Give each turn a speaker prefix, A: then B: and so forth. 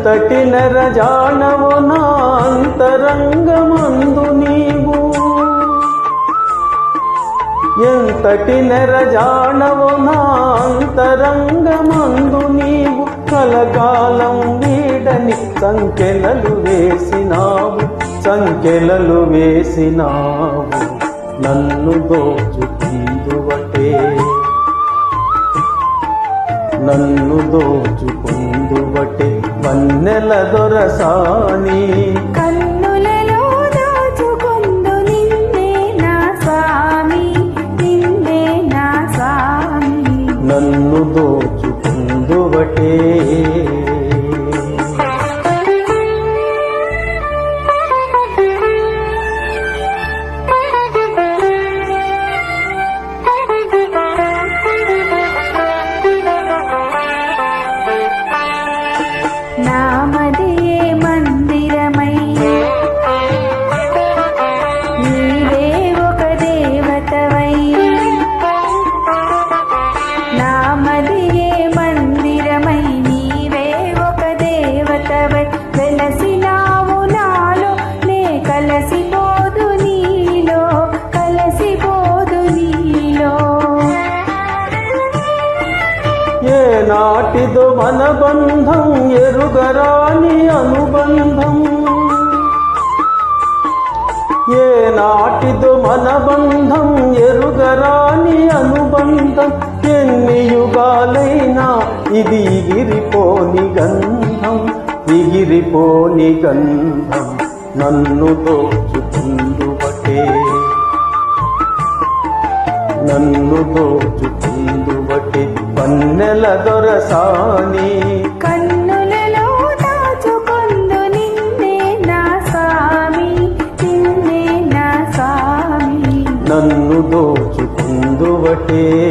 A: ఎంతటి నెరజానవు నా అంతరంగమందు నీవు. ఎంతటి నెరజానవు నా అంతరంగమందు నీవు. కలకాలం వీడని సంకెలలు వేసినావు సంకెలలు వేసినావు. నన్ను దోచుకుందువటే నన్ను దోచుకుందువటే
B: నెల దొరసాని. కలసిపోదు నీలో కలసిపోదు నీలో.
A: ఏ నాటిదో మన బంధం ఎరుగరాని అనుబంధం. ఏ నాటిదో మన బంధం ఎరుగరాని అనుబంధం. ఎన్ని యుగాలైనా ఇది ఎగిరిపోని గంధం ఎగిరిపోని గంధం. నన్ను దోచుకుందువటే. నన్ను దోచుకుందువటే. పన్నెల దొరసాని.
B: నన్ను దోచుకుందువటే.